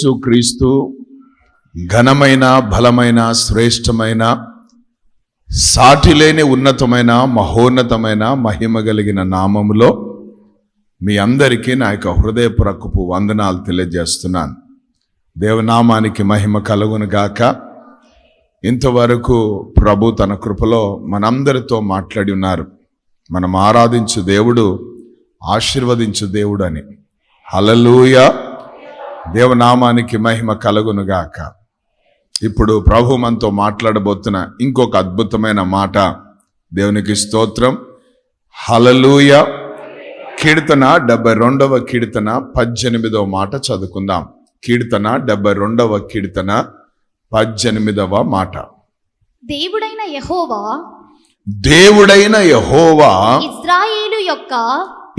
యేసు క్రీస్తు ఘనమైన బలమైన శ్రేష్టమైన సాటిలేని ఉన్నతమైన మహోన్నతమైన మహిమ కలిగిన నామములో మీ అందరికీ నా యొక్క హృదయపురక్కుపు వందనాలు తెలియజేస్తున్నాను. దేవనామానికి మహిమ కలుగును గాక. ఇంతవరకు ప్రభు తన కృపలో మనందరితో మాట్లాడి ఉన్నారు. మనం ఆరాధించు దేవుడు ఆశీర్వదించు దేవుడు అని హలలుయా దేవనామానికి మహిమ కలుగును గాక ఇప్పుడు ప్రభు మనతో మాట్లాడబోతున్న ఇంకొక అద్భుతమైన మాట. దేవునికి స్తోత్రం. హలలుయ కీర్తన డెబ్బై రెండవ కీర్తన పద్దెనిమిదవ మాట చదువుకుందాం. కీర్తన డెబ్బై రెండవ కీర్తన పద్దెనిమిదవ మాట. దేవుడైన యెహోవా. దేవుడైన యహోవా. ఇజ్రాయేలు యొక్క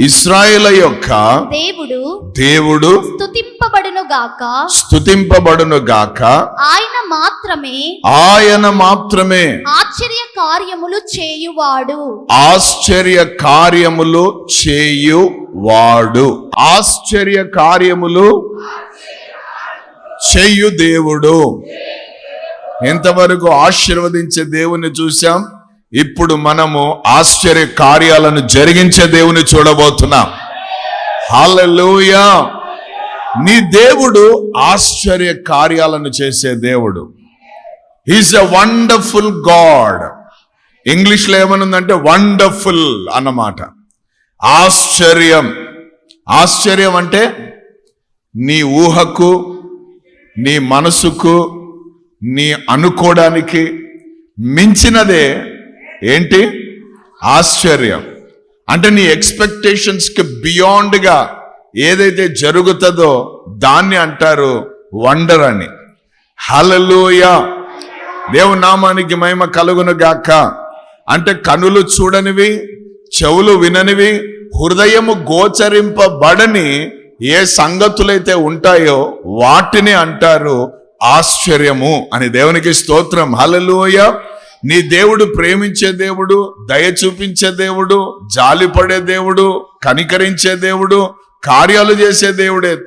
ఇస్రాయేల యొక్క దేవుడు దేవుడు స్తుతింపబడును గాక. స్తుతింపబడును గాక. ఆయన మాత్రమే ఆయన మాత్రమే ఆశ్చర్య కార్యములు చేయువాడు. ఆశ్చర్య కార్యములు చేయువాడు. ఆశ్చర్య కార్యములు చేయు దేవుడు. ఇంతవరకు ఆశీర్వదించే దేవుని చూశాం? ఇప్పుడు మనము ఆశ్చర్య కార్యాలను జరిగించే దేవుని చూడబోతున్నాం. హాలూయా నీ దేవుడు ఆశ్చర్య కార్యాలను చేసే దేవుడు. హీస్ ఎ వండర్ఫుల్ గాడ్ ఇంగ్లీష్లో ఏమనుందంటే వండర్ఫుల్ అన్నమాట. ఆశ్చర్యం. ఆశ్చర్యం అంటే నీ ఊహకు నీ మనసుకు నీ అనుకోవడానికి మించినదే ఏంటి? ఆశ్చర్యం. అంటే నీ ఎక్స్పెక్టేషన్స్కి బియాండ్గా ఏదైతే జరుగుతుందో దాన్ని అంటారు వండర్ అని. హలలోయ దేవునామానికి మహిమ కలుగును గాక. అంటే కనులు చూడనివి చెవులు విననివి హృదయము గోచరింపబడని ఏ సంగతులైతే ఉంటాయో వాటిని అంటారు ఆశ్చర్యము అని దేవునికి స్తోత్రం. హలలోయ నీ దేవుడు ప్రేమించే దేవుడు దయ చూపించే దేవుడు జాలిపడే దేవుడు కనికరించే దేవుడు కార్యాలు చేసే దేవుడే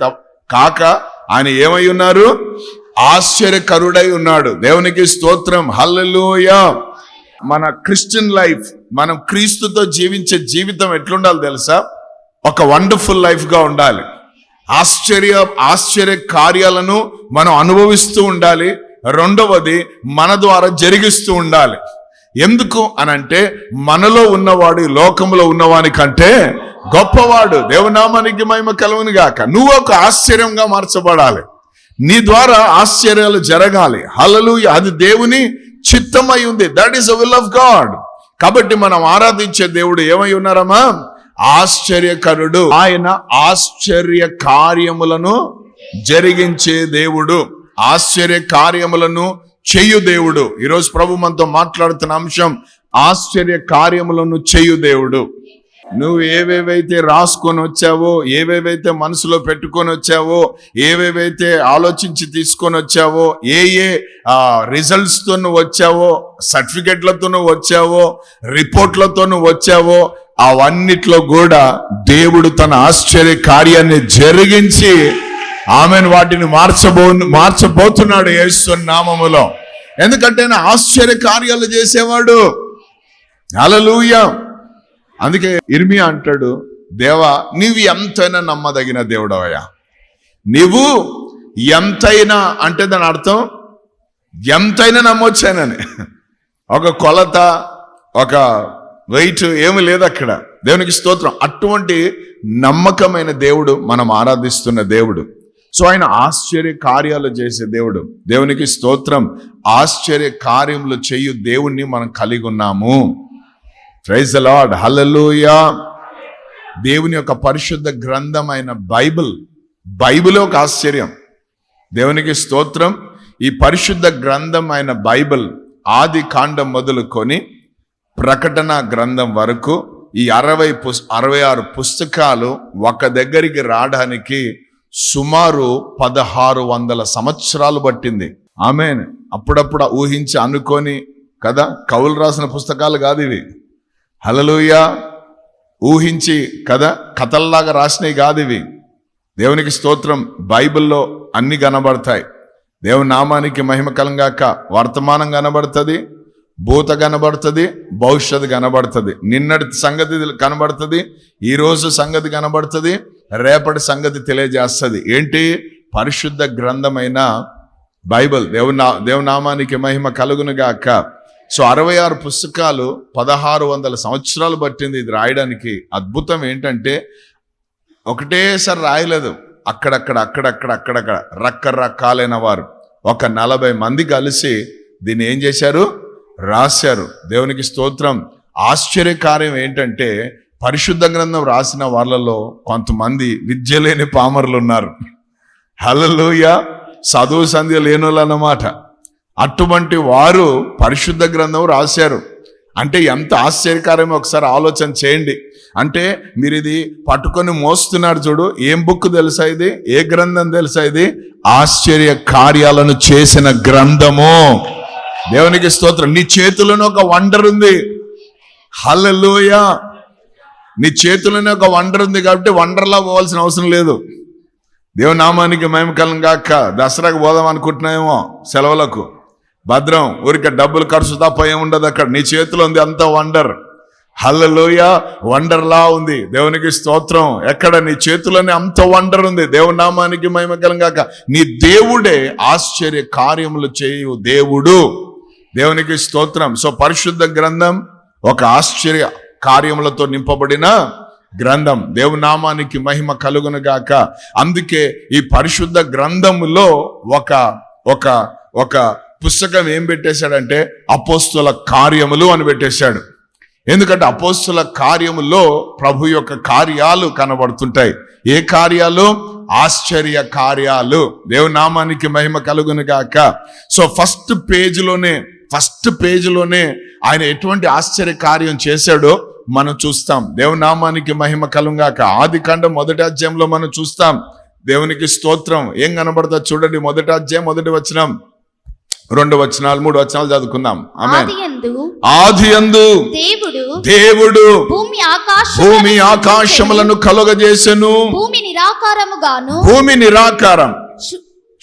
కాక ఆయన ఏమై ఉన్నారు? ఆశ్చర్యకరుడై ఉన్నాడు. దేవునికి స్తోత్రం. హల్లెలూయ. మన క్రిస్టియన్ లైఫ్ మనం క్రీస్తుతో జీవించే జీవితం ఎట్లుండాలి తెలుసా? ఒక వండర్ఫుల్ లైఫ్గా ఉండాలి. ఆశ్చర్య ఆశ్చర్య కార్యాలను మనం అనుభవిస్తూ ఉండాలి. రెండవది మన ద్వారా జరిగిస్తూ ఉండాలి. ఎందుకు అనంటే మనలో ఉన్నవాడు లోకంలో ఉన్నవాని కంటే గొప్పవాడు దేవనామానికి మహిమ కలుగును గాక. నువ్వు ఒక ఆశ్చర్యంగా మార్చబడాలి. నీ ద్వారా ఆశ్చర్యాలు జరగాలి. హలలు అది దేవుని చిత్తమై ఉంది. That is the will of God కాబట్టి మనం ఆరాధించే దేవుడు ఏమై ఉన్నారమ్మా? ఆశ్చర్యకరుడు. ఆయన ఆశ్చర్య కార్యములను జరిగించే దేవుడు. ఆశ్చర్య కార్యములను చేయు దేవుడు. ఈరోజు ప్రభు మనతో మాట్లాడుతున్న అంశం ఆశ్చర్య కార్యములను చేయు దేవుడు. నువ్వు ఏవేవైతే రాసుకొని వచ్చావో ఏవేవైతే మనసులో పెట్టుకొని వచ్చావో ఏవేవైతే ఆలోచించి తీసుకొని వచ్చావో ఏ ఏ రిజల్ట్స్తో నువ్వు వచ్చావో సర్టిఫికెట్లతో నువ్వు వచ్చావో రిపోర్ట్లతో నువ్వు వచ్చావో అవన్నిట్లో కూడా దేవుడు తన ఆశ్చర్య కార్యాన్ని జరిగించి ఆమెను. వాటిని మార్చబో మార్చబోతున్నాడు యేసు నామములో. ఎందుకంటే ఆయన ఆశ్చర్య కార్యాలు చేసేవాడు. హల్లెలూయా. అందుకే ఇర్మియా అంటాడు దేవా నీవు ఎంతైనా నమ్మదగిన దేవుడవయ్యా. నీవు ఎంతైనా అంటే దాని అర్థం ఎంతైనా నమ్మొచ్చానని. ఒక కొలత ఒక వెయిట్ ఏమి లేదు అక్కడ. దేవునికి స్తోత్రం. అటువంటి నమ్మకమైన దేవుడు మనం ఆరాధిస్తున్న దేవుడు. సో ఆయన ఆశ్చర్య కార్యాలు చేసే దేవుడు. దేవునికి స్తోత్రం. ఆశ్చర్య కార్యములు చేయు దేవుణ్ణి మనం కలిగి ఉన్నాము. ప్రైజ్ లార్డ్ హలలుయా దేవుని యొక్క పరిశుద్ధ గ్రంథం అయిన బైబిల్. బైబిల్ ఒక ఆశ్చర్యం. దేవునికి స్తోత్రం. ఈ పరిశుద్ధ గ్రంథం అయిన బైబిల్ ఆది కాండం మొదలుకొని ప్రకటన గ్రంథం వరకు ఈ అరవై పుస్ అరవై ఆరు పుస్తకాలు ఒక దగ్గరికి రావడానికి సుమారు పదహారు వందల సంవత్సరాలు పట్టింది. ఆమె అప్పుడప్పుడు ఊహించి అనుకొని కదా కవులు రాసిన పుస్తకాలు కాదు ఇవి. హలలుయ ఊహించి కదా కథల్లాగా రాసినవి కాదు ఇవి. దేవునికి స్తోత్రం బైబిల్లో అన్ని కనబడతాయి. దేవుని నామానికి మహిమ కలంగాక వర్తమానం కనబడుతుంది భూత కనబడుతుంది భవిష్యత్తు కనబడుతుంది. నిన్నటి సంగతి కనబడుతుంది ఈ రోజు సంగతి కనబడుతుంది రేపటి సంగతి తెలియజేస్తుంది. ఏంటి? పరిశుద్ధ గ్రంథమైన బైబిల్ దేవునా దేవునామానికి మహిమ కలుగునుగాక సో అరవై ఆరు పుస్తకాలు పదహారు వందల సంవత్సరాలు పట్టింది ఇది రాయడానికి. అద్భుతం ఏంటంటే ఒకటేసారి రాయలేదు. అక్కడక్కడ అక్కడక్కడ అక్కడక్కడ రకరకాలైన వారు. ఒక నలభై మంది కలిసి దీన్ని ఏం చేశారు? రాశారు. దేవునికి స్తోత్రం. ఆశ్చర్యకార్యం ఏంటంటే పరిశుద్ధ గ్రంథం రాసిన వాళ్ళలో కొంతమంది విద్య లేని పామరులు ఉన్నారు. హలలోయ చదువు సంధ్య లేనులు అన్నమాట అటువంటి వారు పరిశుద్ధ గ్రంథం రాశారు. అంటే ఎంత ఆశ్చర్యకరమో ఒకసారి ఆలోచన చేయండి. అంటే మీరు ఇది పట్టుకొని మోస్తున్నారు చూడు. ఏం బుక్ తెలుసా ఇది? ఏ గ్రంథం తెలుసా ఇది? ఆశ్చర్య కార్యాలను చేసిన గ్రంథము. దేవునికి స్తోత్రం. నీ చేతులను ఒక వండర్ ఉంది. హలలోయ నీ చేతిలోనే ఒక వండర్ ఉంది కాబట్టి వండర్లా పోవాల్సిన అవసరం లేదు. దేవునామానికి మేమకలం కాక దసరాకు పోదాం అనుకుంటున్నామేమో సెలవులకు. భద్రం ఊరికే డబ్బులు ఖర్చు తప్ప ఏముండదు అక్కడ. నీ చేతిలో ఉంది అంత వండర్. హల్లలోయ వండర్లా ఉంది. దేవునికి స్తోత్రం. ఎక్కడ? నీ చేతిలోనే అంత వండర్ ఉంది. దేవునామానికి మహిమకలం కాక నీ దేవుడే ఆశ్చర్య కార్యములు చేయు దేవుడు. దేవునికి స్తోత్రం. సో పరిశుద్ధ గ్రంథం ఒక ఆశ్చర్య కార్యములతో నింపబడిన గ్రంథం. దేవునామానికి మహిమ కలుగును గాక. అందుకే ఈ పరిశుద్ధ గ్రంథములో ఒక ఒక ఒక పుస్తకం ఏం పెట్టేశాడంటే అపోస్తుల కార్యములు అని పెట్టేశాడు. ఎందుకంటే అపోస్తుల కార్యములో ప్రభు యొక్క కార్యాలు కనబడుతుంటాయి. ఏ కార్యాలు? ఆశ్చర్య కార్యాలు. దేవునామానికి మహిమ కలుగును గాక. సో ఫస్ట్ పేజీలోనే ఫస్ట్ పేజీలోనే ఆయన ఎటువంటి ఆశ్చర్య కార్యం చేశాడో మనం చూస్తాం. దేవునామానికి మహిమ కలుగాక. ఆది కాండం మొదటి అధ్యాయంలో మనం చూస్తాం. దేవునికి స్తోత్రం. ఏం కనబడుతుంది చూడండి. మొదటి అధ్యాయం మొదటి వచనం. రెండు వచనాలు మూడు వచనాలు చదువుకుందాం. ఆమె ఆది అందు దేవుడు దేవుడు భూమి భూమి ఆకాశములను కలుగజేసెను. భూమి నిరాకారముగాను భూమి నిరాకారం.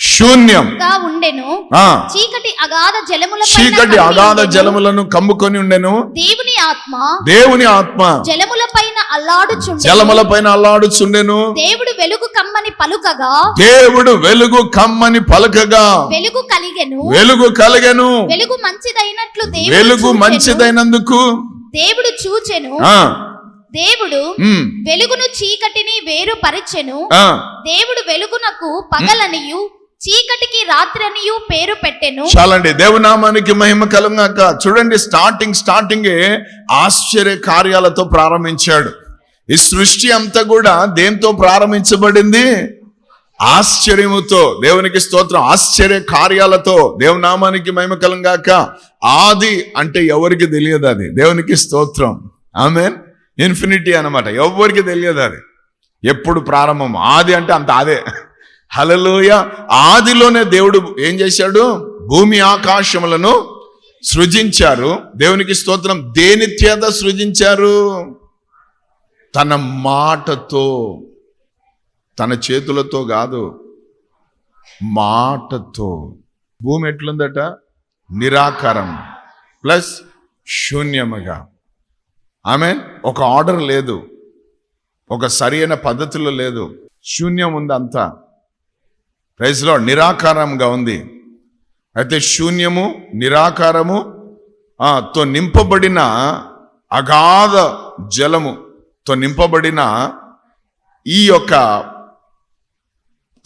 శు- శూన్యం. గా ఉండెను. చీకటి అగాధ జలముల చీకటి అగాధ జలములను కమ్ముకొని ఉండెను. దేవుని ఆత్మ దేవుని ఆత్మ జలముల పైన అల్లాడుచుండెను. జలముల పైన అల్లాడుచుండెను. దేవుడు వెలుగు కమ్మని పలుకగా. దేవుడు వెలుగు కమ్మని పలకగా. వెలుగు కలిగెను. వెలుగు కలిగెను. వెలుగు మంచిదైనట్లు దేవుడు వెలుగు. మంచిదైనందుకు. దేవుడు చూచెను. దేవుడు వెలుగును చీకటిని వేరు పరిచెను ఆ. దేవుడు వెలుగునకు పగలనియు. చీకటికి రాత్రనియు పేరు పెట్టెను. చాలండి దేవునామానికి మహిమ కలుగాక చూడండి స్టార్టింగ్ స్టార్టింగే ఆశ్చర్య కార్యాలతో ప్రారంభించాడు. ఈ సృష్టి అంతా కూడా దేంతో ప్రారంభించబడింది? ఆశ్చర్యముతో దేవునికి స్తోత్రం ఆశ్చర్య కార్యాలతో దేవునామానికి మహిమ కలుగాక ఆది అంటే ఎవరికి తెలియదు అది? దేవునికి స్తోత్రం. ఆమె ఇన్ఫినిటీ అన్నమాట. ఎవరికి తెలియదు అది? ఎప్పుడు ప్రారంభం? ఆది అంటే అంత అదే. హలలోయ ఆదిలోనే దేవుడు ఏం చేశాడు? భూమి ఆకాశములను సృజించారు. దేవునికి స్తోత్రం. దేని చేత సృజించారు? తన మాటతో. తన చేతులతో కాదు. మాటతో. భూమి ఎట్లుందట? నిరాకారం ప్లస్ శూన్యముగా. ఆమె ఒక ఆర్డర్ లేదు. ఒక సరైన పద్ధతిలో లేదు. శూన్యం ఉంది అంతా రైస్లో నిరాకారంగా ఉంది. అయితే శూన్యము నిరాకారము తో నింపబడిన అగాధ జలముతో నింపబడిన ఈ యొక్క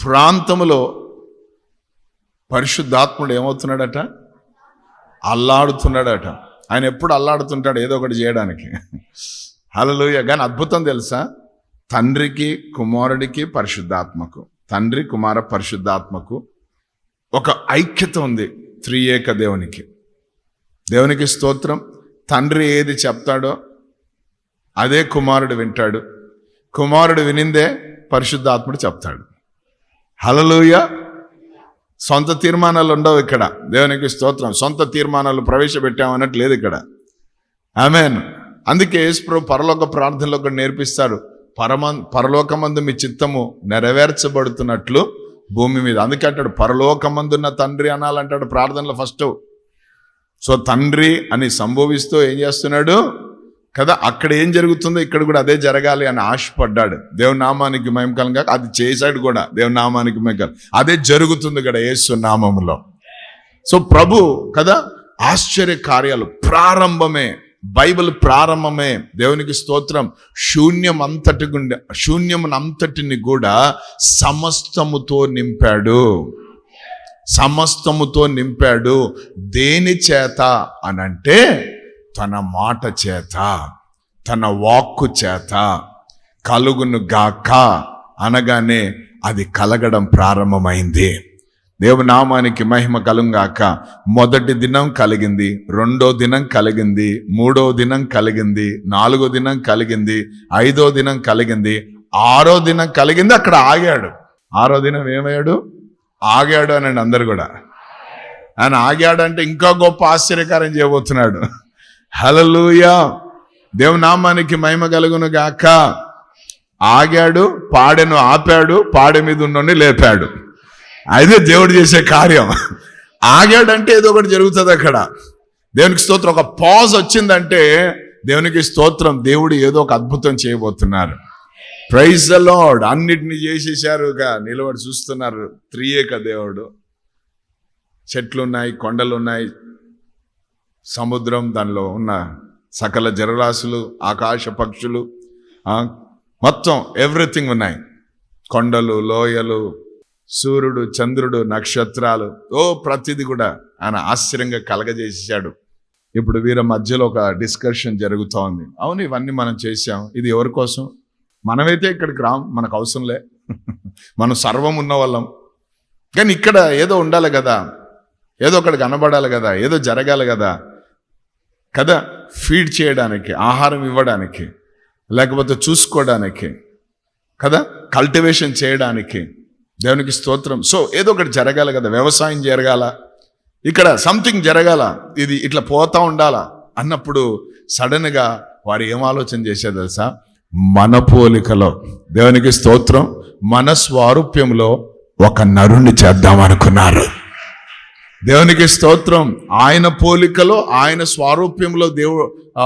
ప్రాంతములో పరిశుద్ధాత్ముడు ఏమవుతున్నాడట? అల్లాడుతున్నాడట. ఆయన ఎప్పుడు అల్లాడుతుంటాడు ఏదో ఒకటి చేయడానికి. హలలుయ కానీ అద్భుతం తెలుసా? తండ్రికి కుమారుడికి పరిశుద్ధాత్మకు. తండ్రి కుమార పరిశుద్ధాత్మకు ఒక ఐక్యత ఉంది త్రియేక దేవునికి. దేవునికి స్తోత్రం. తండ్రి ఏది చెప్తాడో అదే కుమారుడు వింటాడు. కుమారుడు వినిందే పరిశుద్ధాత్ముడు చెప్తాడు. హలలుయ సొంత తీర్మానాలు ఉండవు ఇక్కడ. దేవునికి స్తోత్రం. సొంత తీర్మానాలు ప్రవేశపెట్టామన్నట్టు లేదు ఇక్కడ. ఆమెన్. అందుకే యేసుప్రభు పరలోక ప్రార్థనలో కూడా నేర్పిస్తారు పరమ పరలోకమందు మీ చిత్తము నెరవేర్చబడుతున్నట్లు భూమి మీద. అందుకే అంటాడు పరలోకమందున్న తండ్రి అనాలంటాడు ప్రార్థనలో ఫస్ట్ సో తండ్రి అని సంభవిస్తూ ఏం చేస్తున్నాడు? కదా అక్కడ ఏం జరుగుతుందో ఇక్కడ కూడా అదే జరగాలి అని ఆశపడ్డాడు. దేవుని నామానికి కాక అది చేశాడు కూడా. దేవుని నామానికి మహిమకలం అదే జరుగుతుంది ఇక్కడ యేసు నామములో సో ప్రభు కదా ఆశ్చర్య కార్యాలు ప్రారంభమే. బైబిల్ ప్రారంభమే. దేవునికి స్తోత్రం. శూన్యం అంతటి గుండె శూన్యం అంతటిని కూడా సమస్తముతో నింపాడు. సమస్తముతో నింపాడు. దేని చేత అనంటే తన మాట చేత తన వాక్కు చేత. కలుగును గాక అనగానే అది కలగడం ప్రారంభమైంది. దేవునామానికి మహిమ కలుగాక మొదటి దినం కలిగింది రెండో దినం కలిగింది మూడో దినం కలిగింది నాలుగో దినం కలిగింది ఐదో దినం కలిగింది ఆరో దినం కలిగింది అక్కడ ఆగాడు. ఆరో దినం ఏమయ్యాడు? ఆగాడు అనండి అందరు కూడా. ఆయన ఆగాడంటే ఇంకా గొప్ప ఆశ్చర్యకారం చేయబోతున్నాడు. హలలుయా దేవునామానికి మహిమ కలుగును గాక ఆగాడు పాడెను ఆపాడు పాడె మీద ఉన్నోని లేపాడు. అదే దేవుడు చేసే కార్యం. ఆగాడంటే ఏదో ఒకటి జరుగుతుంది అక్కడ. దేవునికి స్తోత్రం. ఒక పాజ్ వచ్చిందంటే దేవునికి స్తోత్రం. దేవుడు ఏదో ఒక అద్భుతం చేయబోతున్నారు. ప్రైజ్ ద లార్డ్ అన్నిటిని చేసేసారు నిలబడి చూస్తున్నారు. త్రియేక దేవుడు. చెట్లు ఉన్నాయి కొండలు ఉన్నాయి సముద్రం దానిలో ఉన్న సకల జలరాశులు ఆకాశ పక్షులు మొత్తం ఎవ్రీథింగ్ ఉన్నాయి. కొండలు లోయలు సూర్యుడు చంద్రుడు నక్షత్రాలు ఓ ప్రతిది కూడా ఆయన ఆశ్చర్యంగా కలగజేసాడు ఇప్పుడు వీరి మధ్యలో ఒక డిస్కషన్ జరుగుతూ ఉంది అవును ఇవన్నీ మనం చేసాం ఇది ఎవరి కోసం? మనమైతే ఇక్కడికి రాం మనకు అవసరంలే మనం సర్వం ఉన్న వాళ్ళం కానీ ఇక్కడ ఏదో ఉండాలి కదా. ఏదో ఒకటి కనబడాలి కదా. ఏదో జరగాలి కదా. కదా ఫీడ్ చేయడానికి ఆహారం ఇవ్వడానికి లేకపోతే చూసుకోవడానికి కదా కల్టివేషన్ చేయడానికి దేవునికి స్తోత్రం. సో ఏదో ఒకటి జరగాలి కదా వ్యవసాయం జరగాల ఇక్కడ సంథింగ్ జరగాల ఇది ఇట్లా పోతా ఉండాలా అన్నప్పుడు సడన్గా వారు ఏం ఆలోచన చేశారు తెలుసా? మన పోలికలో దేవునికి స్తోత్రం మన స్వారూప్యంలో ఒక నరుణ్ణి చేద్దామనుకున్నారు దేవునికి స్తోత్రం ఆయన పోలికలో ఆయన స్వారూప్యంలో దేవు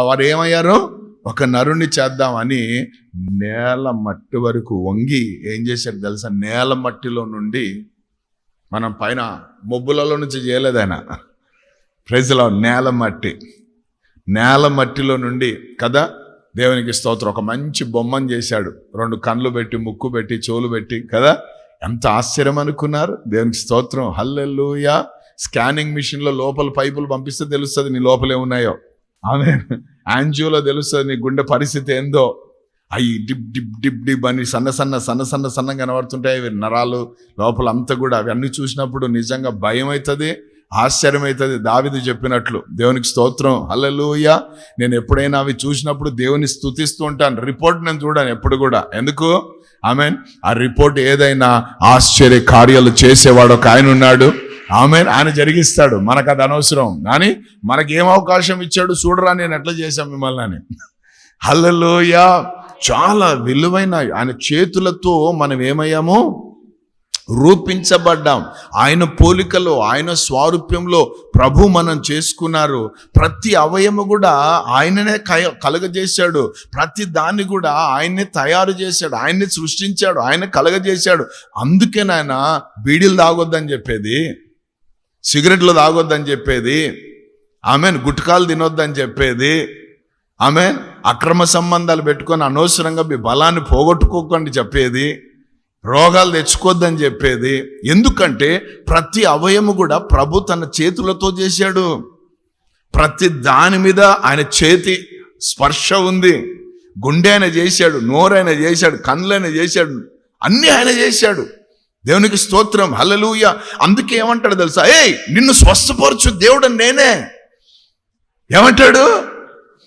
వారు ఏమయ్యారు? ఒక నరుణ్ణి చేద్దామని నేల మట్టి వరకు వంగి ఏం చేశారు తెలుసా? నేల మట్టిలో నుండి మనం పైన మొబ్బులలో నుంచి చేయలేదు ఆయన. ప్రజల నేల మట్టి. నేల మట్టిలో నుండి కదా? దేవునికి స్తోత్రం. ఒక మంచి బొమ్మను చేశాడు. రెండు కళ్ళు పెట్టి ముక్కు పెట్టి చెవులు పెట్టి కదా? ఎంత ఆశ్చర్యం అనుకున్నారు? దేవునికి స్తోత్రం. హల్లెల్లుయా స్కానింగ్ మిషన్లో లోపల పైపులు పంపిస్తే తెలుస్తుంది నీ లోపలే ఉన్నాయో. ఆమె యాంజియోలో తెలుస్తుంది నీ గుండె పరిస్థితి ఏందో. అవి డిప్ డిప్ డిప్ డిప్ అని సన్న సన్న సన్న సన్న సన్న కనబడుతుంటాయి. అవి నరాలు లోపల అంతా కూడా అవన్నీ చూసినప్పుడు నిజంగా భయం అవుతుంది ఆశ్చర్యం అవుతుంది దావిది చెప్పినట్లు దేవునికి స్తోత్రం. హల్లెలూయా. నేను ఎప్పుడైనా అవి చూసినప్పుడు దేవుని స్తుతిస్తూ ఉంటాను. రిపోర్ట్ నేను చూడాను ఎప్పుడు కూడా. ఎందుకు? ఐ మీన్ ఆ రిపోర్ట్ ఏదైనా ఆశ్చర్య కార్యాలు చేసేవాడు ఒక ఆయన ఉన్నాడు. ఆమె ఆయన జరిగిస్తాడు. మనకు అది అనవసరం. కానీ మనకి ఏం అవకాశం ఇచ్చాడు చూడరా నేను ఎట్లా చేశాను మిమ్మల్ని అని. హల్లలోయ. చాలా విలువైన ఆయన చేతులతో మనం ఏమయ్యాము? రూపించబడ్డాం. ఆయన పోలికలో ఆయన స్వారూప్యంలో ప్రభు మనం చేసుకున్నారు. ప్రతి అవయము కూడా ఆయననే కయ కలగజేశాడు. ప్రతి దాన్ని కూడా ఆయన్నే తయారు చేశాడు. ఆయన్ని సృష్టించాడు. ఆయన కలగజేశాడు. అందుకే నాయన బీడీలు తాగొద్దని చెప్పేది. సిగరెట్లు తాగొద్దని చెప్పేది. ఆమెన్ గుట్కాలు తినొద్దని చెప్పేది. ఆమె అక్రమ సంబంధాలు పెట్టుకొని అనవసరంగా మీ బలాన్ని పోగొట్టుకోకండి చెప్పేది. రోగాలు తెచ్చుకోద్దని చెప్పేది. ఎందుకంటే ప్రతి అవయము కూడా ప్రభు తన చేతులతో చేశాడు. ప్రతి దాని మీద ఆయన చేతి స్పర్శ ఉంది. గుండె ఆయన చేశాడు నోరు ఆయన చేశాడు కళ్ళు ఆయన చేశాడు అన్నీ ఆయన చేశాడు. దేవునికి స్తోత్రం. హలలుయ అందుకే ఏమంటాడు తెలుసా? ఏయ్ నిన్ను స్వస్థపరచు దేవుడు నేనే. ఏమంటాడు?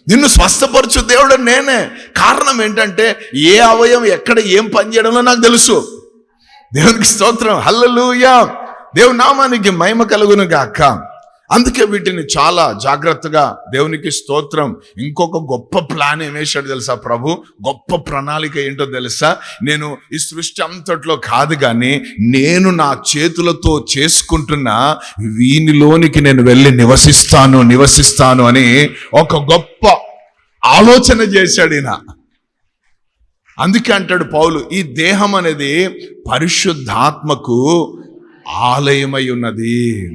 నిన్ను స్వస్థపరచు దేవుడు నేనే. కారణం ఏంటంటే ఏ అవయం ఎక్కడ ఏం పని చేయడంలో నాకు తెలుసు. దేవునికి స్తోత్రం. హల్లలుయ. దేవు నామానికి మహిమ కలుగును గాక అందుకే వీటిని చాలా జాగ్రత్తగా దేవునికి స్తోత్రం. ఇంకొక గొప్ప ప్లాన్ ఏమేశాడు తెలుసా ప్రభు? గొప్ప ప్రణాళిక ఏంటో తెలుసా? నేను ఈ సృష్టి అంతట్లో కాదు కానీ నేను నా చేతులతో చేసుకుంటున్న వీనిలోనికి నేను వెళ్ళి నివసిస్తాను నివసిస్తాను అని ఒక గొప్ప ఆలోచన చేశాడు ఈయన. అందుకే అంటాడు పౌలు ఈ దేహం అనేది పరిశుద్ధాత్మకు ఆలయమై ఉన్నది.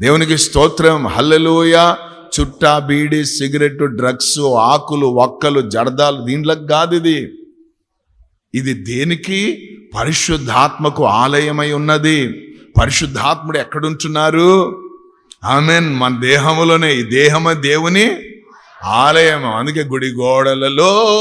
దేవునికి స్తోత్రం. హల్లెలూయ. చుట్టా బీడి సిగరెట్ డ్రగ్స్ ఆకులు ఒక్కలు జడదాలు దీంట్లోకి కాదు ఇది. ఇది దేనికి? పరిశుద్ధాత్మకు ఆలయమై ఉన్నది. పరిశుద్ధాత్ముడు ఎక్కడుంటున్నారు? ఆమెన్. మన దేహములోనే. ఈ దేహమ దేవుని ఆలయం అందుకే గుడి గోడలలో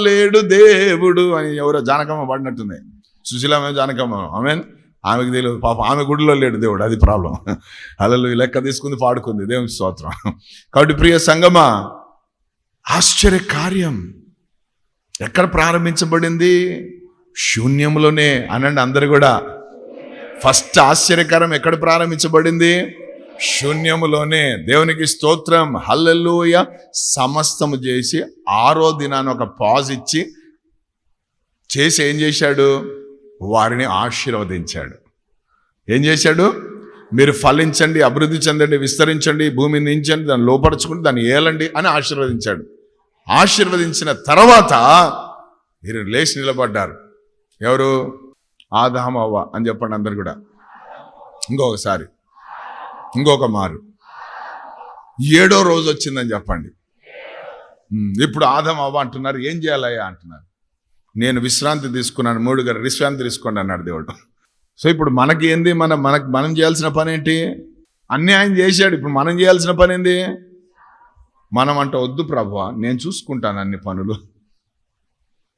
లేడు దేవుడు అని ఎవరో జానకమ్మ పడినట్టుంది. సుశీలమ్మ జానకమ్మ. ఆమెన్. ఆమెకు తెలియదు. పాప ఆమె గుడిలో లేడు దేవుడు అది ప్రాబ్లం అలలు లెక్క తీసుకుంది పాడుకుంది. దేవుని స్తోత్రం. కాబట్టి ప్రియ సంగమ ఆశ్చర్య కార్యం ఎక్కడ ప్రారంభించబడింది? శూన్యంలోనే అనండి అందరు కూడా. ఫస్ట్ ఆశ్చర్యకరం ఎక్కడ ప్రారంభించబడింది? శూన్యములోనే. దేవునికి స్తోత్రం. హల్లెలూయ. సమస్తము చేసి ఆరో దినాన్ని ఒక పాజ్ ఇచ్చి చేసి ఏం చేశాడు? వారిని ఆశీర్వదించాడు. ఏం చేశాడు? మీరు ఫలించండి అభివృద్ధి చెందండి విస్తరించండి భూమిని నించండి దాన్ని లోపరచుకుని దాన్ని ఏలండి అని ఆశీర్వదించాడు. ఆశీర్వదించిన తర్వాత మీరు లేచి నిలబడ్డారు. ఎవరు? ఆదామవ్వ అని చెప్పండి అందరు కూడా. ఇంకొకసారి. ఇంకొక మారు. ఏడో రోజు వచ్చిందని చెప్పండి. ఇప్పుడు ఆదం అవ్వ అంటున్నారు ఏం చేయాలయ్యా అంటున్నారు. నేను విశ్రాంతి తీసుకున్నాను మూడు గారు విశ్రాంతి తీసుకోండి అన్నాడు దేవుడు. సో ఇప్పుడు మనకి ఏంది? మన మనకు మనం చేయాల్సిన పని ఏంటి? అన్నీ ఆయన చేశాడు. ఇప్పుడు మనం చేయాల్సిన పని ఏంది? మనం అంట వద్దు ప్రభు నేను చూసుకుంటాను అన్ని పనులు.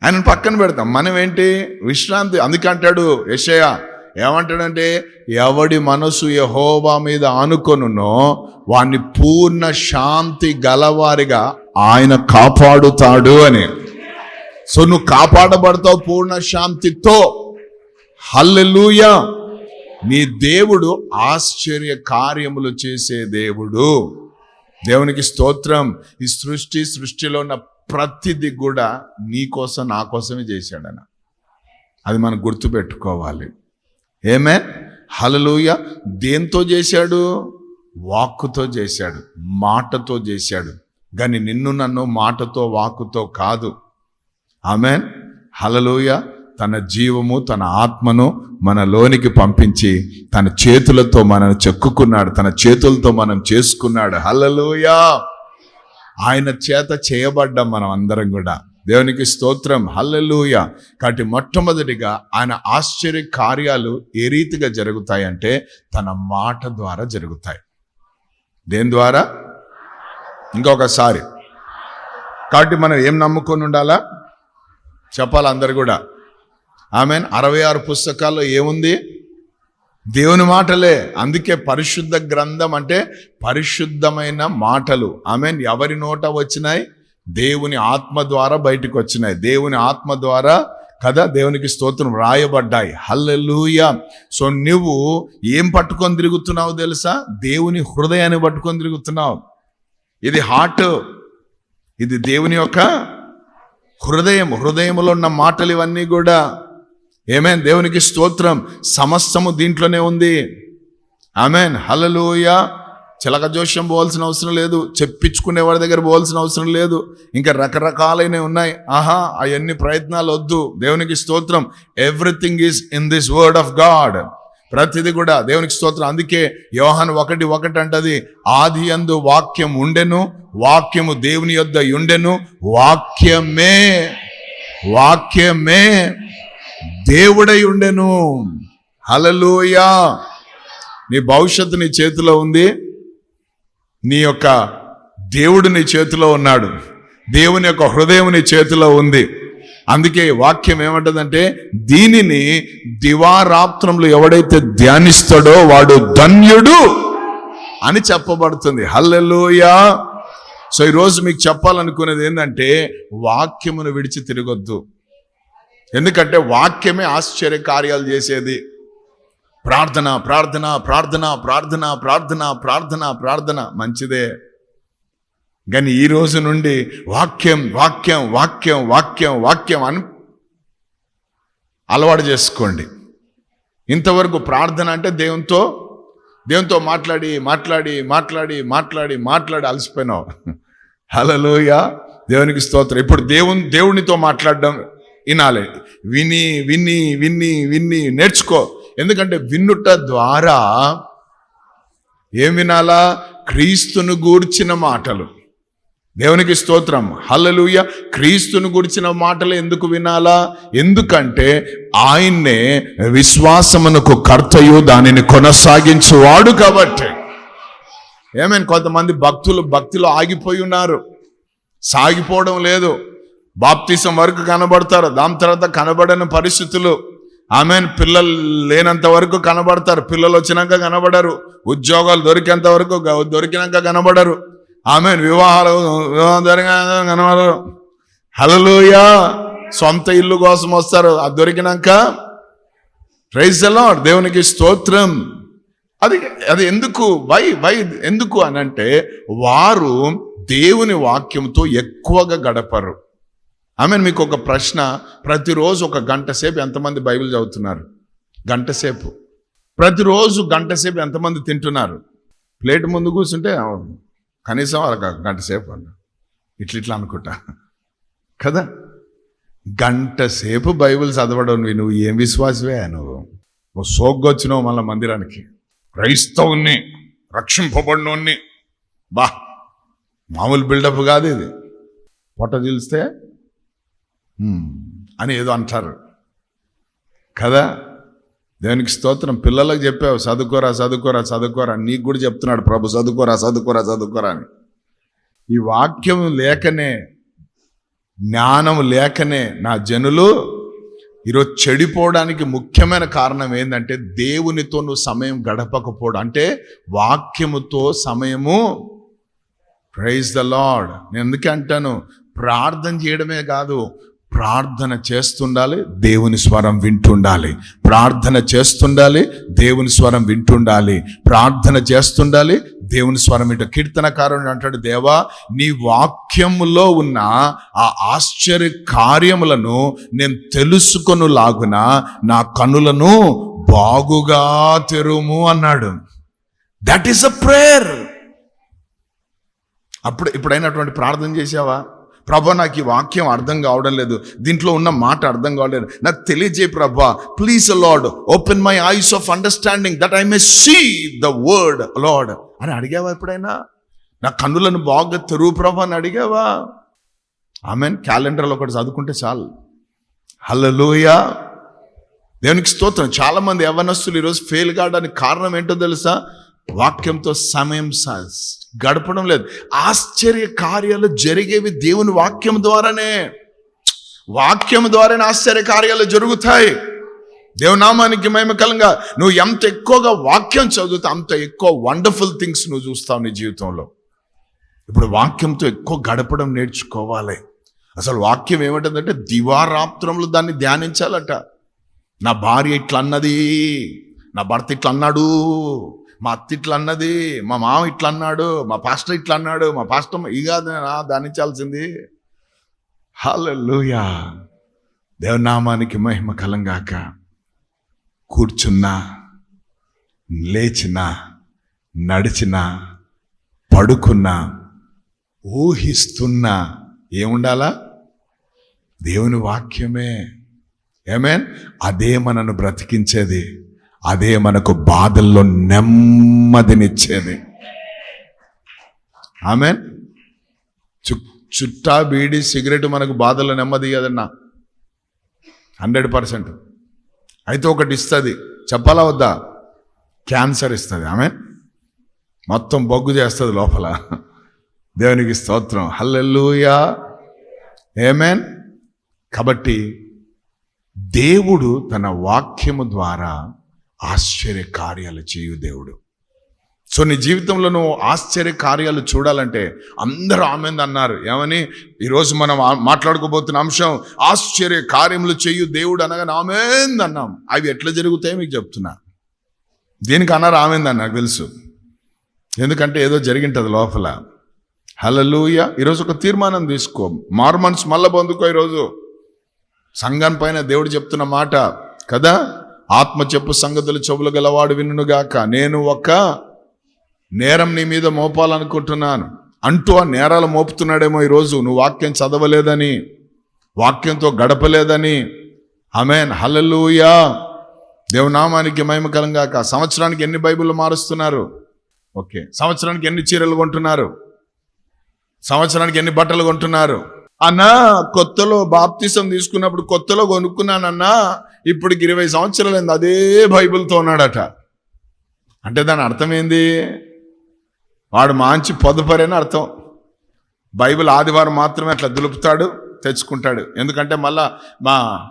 ఆయన పక్కన పెడతాం. మనం ఏంటి? విశ్రాంతి. అందుకంటాడు యశయ ఏమంటాడంటే ఎవడి మనసు యహోవా మీద ఆనుకొనునో వాణ్ణి పూర్ణ శాంతి గలవారిగా ఆయన కాపాడుతాడు అని. సో నువ్వు కాపాడబడతావు పూర్ణ శాంతితో. హల్లెలూయ. నీ దేవుడు ఆశ్చర్య కార్యములు చేసే దేవుడు. దేవునికి స్తోత్రం. ఈ సృష్టి సృష్టిలో ఉన్న ప్రతిది కూడా నీ కోసం నా కోసమే చేశాడన. అది మనం గుర్తుపెట్టుకోవాలి. ఏమే హలలుయ దేంతో చేశాడు? వాక్కుతో చేశాడు. మాటతో చేశాడు. కానీ నిన్ను నన్ను మాటతో వాక్కుతో కాదు. ఆమెన్. హలలోయ తన జీవము తన ఆత్మను మనలోనికి పంపించి తన చేతులతో మనను చెక్కుకున్నాడు తన చేతులతో మనం చేసుకున్నాడు. హలలోయ ఆయన చేత చేయబడ్డాం మనం అందరం కూడా. దేవునికి స్తోత్రం. హల్లెలూయ. కాబట్టి మొట్టమొదటిగా ఆయన ఆశ్చర్య కార్యాలు ఏ రీతిగా జరుగుతాయంటే తన మాట ద్వారా జరుగుతాయి. దేని ద్వారా? ఇంకొకసారి. కాబట్టి మనం ఏం నమ్ముకొని ఉండాలా? చెప్పాలి అందరు కూడా. ఆమె అరవై ఆరు పుస్తకాల్లో ఏముంది? దేవుని మాటలే. అందుకే పరిశుద్ధ గ్రంథం అంటే పరిశుద్ధమైన మాటలు. ఆమె ఎవరి నోట వచ్చినాయి? దేవుని ఆత్మ ద్వారా బయటకు వచ్చినాయి. దేవుని ఆత్మ ద్వారా కదా దేవునికి స్తోత్రం రాయబడ్డాయి. హల్లెలూయ. సో నువ్వు ఏం పట్టుకొని తిరుగుతున్నావు తెలుసా? దేవుని హృదయాన్ని పట్టుకొని తిరుగుతున్నావు. ఇది హార్ట్ ఇది దేవుని యొక్క హృదయం హృదయంలో ఉన్న మాటలు ఇవన్నీ కూడా. ఏమేన్ దేవునికి స్తోత్రం. సమస్తము దీంట్లోనే ఉంది. ఆమెన్ హలలోయ చిలక జోష్యం పోవాల్సిన అవసరం లేదు. చెప్పించుకునే వాడి దగ్గర పోవాల్సిన అవసరం లేదు. ఇంకా రకరకాలైనవి ఉన్నాయి. ఆహా అవన్నీ ప్రయత్నాలు వద్దు. దేవునికి స్తోత్రం. Everything is in this word of God ప్రతిది కూడా దేవునికి స్తోత్రం. అందుకే యోహాన్ ఒకటి ఒకటి అంటది ఆది అందు వాక్యం ఉండెను వాక్యము దేవుని యొద్ద ఉండెను వాక్యమే వాక్యమే దేవుడై ఉండెను. హలలుయా నీ భవిష్యత్తు నీ చేతిలో ఉంది నీ యొక్క దేవుడు నీ చేతిలో ఉన్నాడు దేవుని యొక్క హృదయం నీ చేతిలో ఉంది. అందుకే వాక్యం ఏమంటదంటే దీనిని దివారాత్రంలో ఎవడైతే ధ్యానిస్తాడో వాడు ధన్యుడు అని చెప్పబడుతుంది. హల్లెలూయా. సో ఈరోజు మీకు చెప్పాలనుకునేది ఏంటంటే వాక్యమును విడిచి తిరగొద్దు. ఎందుకంటే వాక్యమే ఆశ్చర్య కార్యాలు చేసేది. ప్రార్థన ప్రార్థన ప్రార్థన ప్రార్థన ప్రార్థన ప్రార్థన ప్రార్థన మంచిదే. కానీ ఈ రోజు నుండి వాక్యం వాక్యం వాక్యం వాక్యం వాక్యం అని అలవాటు చేసుకోండి. ఇంతవరకు ప్రార్థన అంటే దేవునితో దేవునితో మాట్లాడి మాట్లాడి మాట్లాడి మాట్లాడి మాట్లాడి అలసిపోయినావు. హలలోయ దేవునికి స్తోత్రం. ఇప్పుడు దేవుని దేవునితో మాట్లాడడం వినాలి. విని విని విని విని నేర్చుకో. ఎందుకంటే విన్నుట ద్వారా ఏం వినాలా? క్రీస్తును గూర్చిన మాటలు. దేవునికి స్తోత్రం. హల్లలుయ. క్రీస్తును గురించిన మాటలు ఎందుకు వినాలా? ఎందుకంటే ఆయన్నే విశ్వాసమునకు కర్తయు దానిని కొనసాగించువాడు కాబట్టి. ఏమేమి కొంతమంది భక్తులు భక్తిలో ఆగిపోయి ఉన్నారు. సాగిపోవడం లేదు. బాప్తీసం వరకు కనబడతారు. దాని తర్వాత కనబడని పరిస్థితులు. ఆమె పిల్లలు లేనంత వరకు కనబడతారు. పిల్లలు వచ్చినాక కనబడరు. ఉద్యోగాలు దొరికేంత వరకు దొరికినాక కనబడరు. ఆమె వివాహాలు వివాహం జరిగినాక కనబడరు. హలలుయా సొంత ఇల్లు కోసం వస్తారు. అది దొరికినాక ప్రైజ్ ఎలా దేవునికి స్తోత్రం. అది అది ఎందుకు? వై వై ఎందుకు అని అంటే వారు దేవుని వాక్యంతో ఎక్కువగా గడపరు. ఆమె మీకు ఒక ప్రశ్న. ప్రతిరోజు ఒక గంట సేపు ఎంతమంది బైబిల్ చదువుతున్నారు? గంట సేపు. ప్రతిరోజు గంట సేపు ఎంతమంది తింటున్నారు? ప్లేట్ ముందు కూర్చుంటే కనీసం ఒక గంట సేపు అన్న. ఇట్లా ఇట్లా అనుకుంటా. కదా? గంట సేపు బైబిల్ చదవడం నువ్వు నువ్వు ఏం విశ్వాసమే నువ్వు? ఓ సోగ్గొచ్చినావు మళ్ళీ మందిరానికి. క్రైస్తవుని రక్షింపబడినోన్ని బా మామూలు బిల్డప్ కాదు ఇది. పొట్ట చీలిస్తే అని ఏదో అంటారు. కదా? దేవునికి స్తోత్రం. పిల్లలకు చెప్పావు చదువుకోరా చదువుకోరా చదువుకోరా నీకు కూడా చెప్తున్నాడు ప్రభు చదువుకోరా చదువుకోరా చదువుకోరా అని. ఈ వాక్యం లేకనే జ్ఞానం లేకనే నా జనులు ఈరోజు చెడిపోవడానికి ముఖ్యమైన కారణం ఏంటంటే దేవునితో నువ్వు సమయం గడపకపోవడం. అంటే వాక్యముతో సమయము. ప్రైజ్ ద లార్డ్ నేను ఎందుకే అంటాను? ప్రార్థన చేయడమే కాదు. ప్రార్థన చేస్తుండాలి దేవుని స్వరం వింటుండాలి. ప్రార్థన చేస్తుండాలి దేవుని స్వరం వింటుండాలి. ప్రార్థన చేస్తుండాలి దేవుని స్వరం వింటూ కీర్తనకారుడు అంటాడు దేవా నీ వాక్యములో ఉన్న ఆ ఆశ్చర్య కార్యములను నేను తెలుసుకొను లాగున నా కనులను బాగుగా తెరుము అన్నాడు. దట్ ఈస్ అ ప్రేయర్ అప్పుడు ఇప్పుడైనటువంటి ప్రార్థన చేసావా ప్రభా నాకు ఈ వాక్యం అర్థం కావడం లేదు. దీంట్లో ఉన్న మాట అర్థం కావలేదు నాకు తెలియజే ప్రభా please Lord open my eyes of understanding that I may see the word Lord అని అడిగావా ఎప్పుడైనా? నా కన్నులను బాగా తెరువు ప్రభా అని అడిగావా? ఆమె క్యాలెండర్లో ఒకటి చదువుకుంటే చాలు. హల్లలోయ దేవునికి స్తోత్రం. చాలామంది యవనస్తులు ఈరోజు ఫెయిల్ కావడానికి కారణం ఏంటో తెలుసా? వాక్యంతో సమయం స- గడపడం లేదు. ఆశ్చర్య కార్యాలు జరిగేవి దేవుని వాక్యం ద్వారానే. వాక్యం ద్వారానే ఆశ్చర్య కార్యాలు జరుగుతాయి. దేవునామానికి మేమకలంగా నువ్వు ఎంత ఎక్కువగా వాక్యం చదువుతావు అంత ఎక్కువ వండర్ఫుల్ థింగ్స్ నువ్వు చూస్తావు నీ జీవితంలో. ఇప్పుడు వాక్యంతో ఎక్కువ గడపడం నేర్చుకోవాలి. అసలు వాక్యం ఏమంటుందంటే దివారాత్రంలో దాన్ని ధ్యానించాలట. నా భార్య ఇట్లా అన్నది నా భర్త ఇట్లా అన్నాడు. మా అత్త ఇట్లా అన్నది మా మామ ఇట్లా అన్నాడు మా పాస్టర్ ఇట్లా అన్నాడు మా పాస్టర్ ఇక దానించాల్సింది హల్లెలూయా. దేవనామానికి మహిమ కలంగాక. కూర్చున్నా లేచినా నడిచినా పడుకున్నా ఊహిస్తున్నా ఏముండాలా? దేవుని వాక్యమే. ఏమేన్ అదే మనను బ్రతికించేది. అదే మనకు బాధల్లో నెమ్మదినిచ్చేది. ఆమెన్? చు చుట్టా బీడి సిగరెట్ మనకు బాధల్లో నెమ్మది కదన్నా హండ్రెడ్ పర్సెంట్. అయితే ఒకటి ఇస్తుంది. చెప్పాలా వద్దా? క్యాన్సర్ ఇస్తుంది. ఆమె మొత్తం బొగ్గు చేస్తుంది లోపల. దేవునికి స్తోత్రం. హల్లెల్లుయా ఏమేన్ కాబట్టి దేవుడు తన వాక్యము ద్వారా ఆశ్చర్య కార్యాలు చేయు దేవుడు. సో నీ జీవితంలో నువ్వు ఆశ్చర్య కార్యాలు చూడాలంటే అందరూ ఆమెంది అన్నారు. ఏమని? ఈరోజు మనం మాట్లాడుకోబోతున్న అంశం ఆశ్చర్య కార్యములు చేయు దేవుడు అనగా ఆమెంది అన్నాం. అవి ఎట్లా జరుగుతాయో మీకు చెప్తున్నా. దీనికి అన్నారు ఆమెందని నాకు తెలుసు. ఎందుకంటే ఏదో జరిగింటుంది లోపల. హలలుయ ఈరోజు ఒక తీర్మానం తీసుకో. మారు మనసు మళ్ళా పొందుకో ఈరోజు. సంఘం పైన దేవుడు చెప్తున్న మాట. కదా? ఆత్మ చెప్పు సంగతులు చెవులు గలవాడు వినుగాక నేను ఒక నేరం నీ మీద మోపాలనుకుంటున్నాను. అంటూ ఆ నేరాలు మోపుతున్నాడేమో ఈరోజు. నువ్వు వాక్యం చదవలేదని వాక్యంతో గడపలేదని. ఆమెన్. హల్లెలూయా. దేవునామానికి మహిమకరంగాక సంవత్సరానికి ఎన్ని బైబిల్ మారుస్తున్నారు? ఓకే. సంవత్సరానికి ఎన్ని చీరలు కొంటున్నారు? సంవత్సరానికి ఎన్ని బట్టలు కొంటున్నారు? అన్నా కొత్తలో బాప్తిసం తీసుకున్నప్పుడు కొత్తలో కొనుక్కున్నానన్నా ఇప్పుడు ఇరవై సంవత్సరాలైంది అదే బైబిల్తో ఉన్నాడట. అంటే దాని అర్థం ఏంది? వాడు మంచి పొదుపరని అర్థం. బైబిల్ ఆదివారం మాత్రమే అట్లా దులుపుతాడు తెచ్చుకుంటాడు. ఎందుకంటే మళ్ళా మా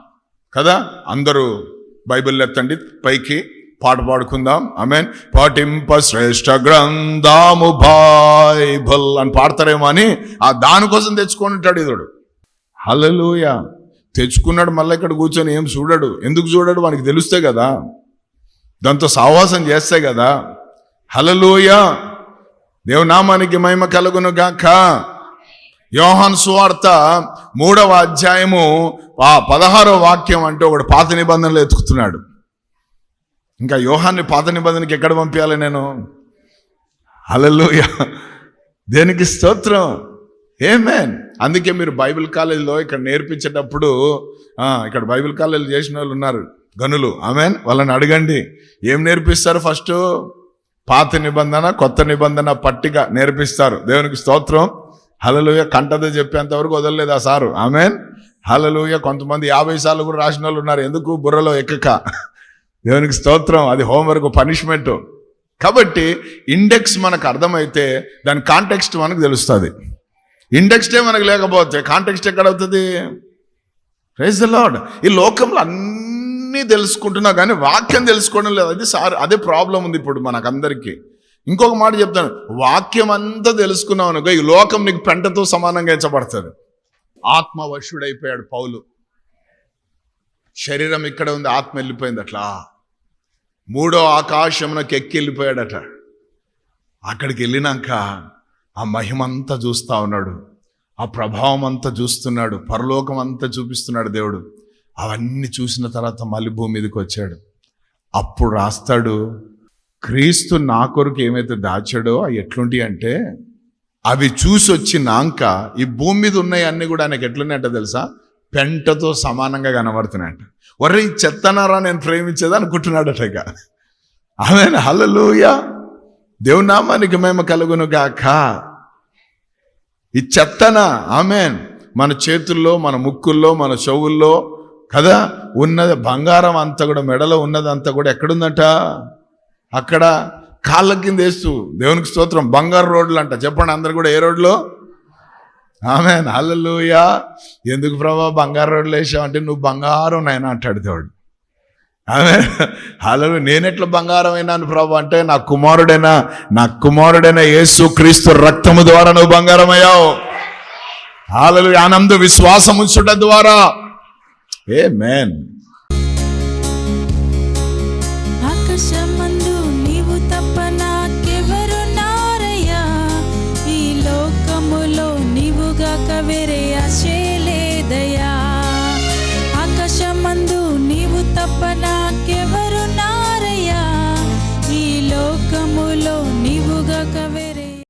కదా? అందరూ బైబిల్ ఎత్తండి పైకి పాట పాడుకుందాం. మీన్ పాటింప శ్రేష్ఠ గ్రంథాము బైబుల్ అని పాడతారేమో అని ఆ దానికోసం తెచ్చుకొని ఉంటాడు ఇతడు హలలుయా తెచ్చుకున్నాడు మళ్ళీ ఇక్కడ కూర్చొని ఏం చూడడు. ఎందుకు చూడడు? వానికి తెలుస్తే కదా. దాంతో సావాసం చేస్తే కదా. హలలోయ దేవునామానికి మహిమ కలుగును గాక యోహాన్ సువార్త మూడవ అధ్యాయము ఆ పదహారవ వాక్యం అంటే ఒకడు పాత నిబంధనలు ఎత్తుకుతున్నాడు. ఇంకా యోహాన్ని పాత నిబంధనకి ఎక్కడ పంపించాలి నేను? హలలోయ దేనికి స్తోత్రం? ఏమేన్ అందుకే మీరు బైబిల్ కాలేజీలో ఇక్కడ నేర్పించేటప్పుడు ఇక్కడ బైబిల్ కాలేజీ చేసిన వాళ్ళు ఉన్నారు. గనులు ఆమెన్? వాళ్ళని అడగండి. ఏం నేర్పిస్తారు ఫస్ట్? పాత నిబంధన కొత్త నిబంధన పట్టిక నేర్పిస్తారు. దేవునికి స్తోత్రం. హలలుయ కంటద చెప్పేంత వరకు వదలలేదు ఆ సారు. ఆమెన్? హలలుయ కొంతమంది యాభై సార్లు కూడా రాసిన వాళ్ళు ఉన్నారు. ఎందుకు? బుర్రలో ఎక్కక. దేవునికి స్తోత్రం. అది హోంవర్క్ పనిష్మెంట్. కాబట్టి ఇండెక్స్ మనకు అర్థమైతే దాని కాంటెక్స్ట్ మనకు తెలుస్తుంది. ఇండెక్స్టే మనకు లేకపోతే కాంటెక్స్ట్ ఎక్కడవుతుంది ప్రైజ్ ద లాడ్ ఈ లోకంలో అన్నీ తెలుసుకుంటున్నా కానీ వాక్యం తెలుసుకోవడం లేదు. అది సార్ అదే ప్రాబ్లం ఉంది ఇప్పుడు మనకందరికీ. ఇంకొక మాట చెప్తాను. వాక్యం అంతా తెలుసుకున్నావు అనుకో ఈ లోకం నీకు పెంటతో సమానంగా ఎంచబడుతుంది. ఆత్మవశుడైపోయాడు పౌలు. శరీరం ఇక్కడ ఉంది ఆత్మ వెళ్ళిపోయింది అట్లా. మూడో ఆకాశంలోకి ఎక్కి వెళ్ళిపోయాడట. అక్కడికి వెళ్ళినాక ఆ మహిమంతా చూస్తా ఉన్నాడు. ఆ ప్రభావం అంతా చూస్తున్నాడు. పరలోకం అంతా చూపిస్తున్నాడు దేవుడు. అవన్నీ చూసిన తర్వాత మళ్ళీ భూమి మీదకి వచ్చాడు. అప్పుడు రాస్తాడు క్రీస్తు నా కొరకు ఏమైతే దాచాడో అవి ఎట్లుంటి అంటే అవి చూసి వచ్చినాక ఈ భూమి మీద ఉన్నాయి కూడా ఆయనకి ఎట్లున్నాయంట తెలుసా? పెంటతో సమానంగా కనబడుతున్నాయంట. ఒరే ఈ చెత్తనారా నేను ప్రేమించేది అనుకుంటున్నాడట ఇక. ఆమె హలలుయా దేవునామానికి మేము కలుగును గాక ఈ చెత్తన ఆమెన్. మన చేతుల్లో మన ముక్కుల్లో మన చెవుల్లో కదా? ఉన్నది బంగారం అంతా కూడా మెడలో ఉన్నదంతా కూడా ఎక్కడుందట? అక్కడ కాళ్ళ కింద వేస్తూ దేవునికి స్తోత్రం బంగారు రోడ్లు అంట చెప్పండి అందరు కూడా ఏ రోడ్లో? ఆమె అల్లలుయా ఎందుకు ప్రభా బంగారు రోడ్లు వేసావు అంటే నువ్వు బంగారం నాయన అంటాడు దేవుడు. ఆమె హలో నేనెట్లా బంగారమైనాను ప్రభు అంటే నా కుమారుడైనా నా కుమారుడైన యేసు క్రీస్తు రక్తము ద్వారా నువ్వు బంగారమయ్యావు. హాలలు ఆనందు విశ్వాసం ఉంచుట ద్వారా. ఏ మేన్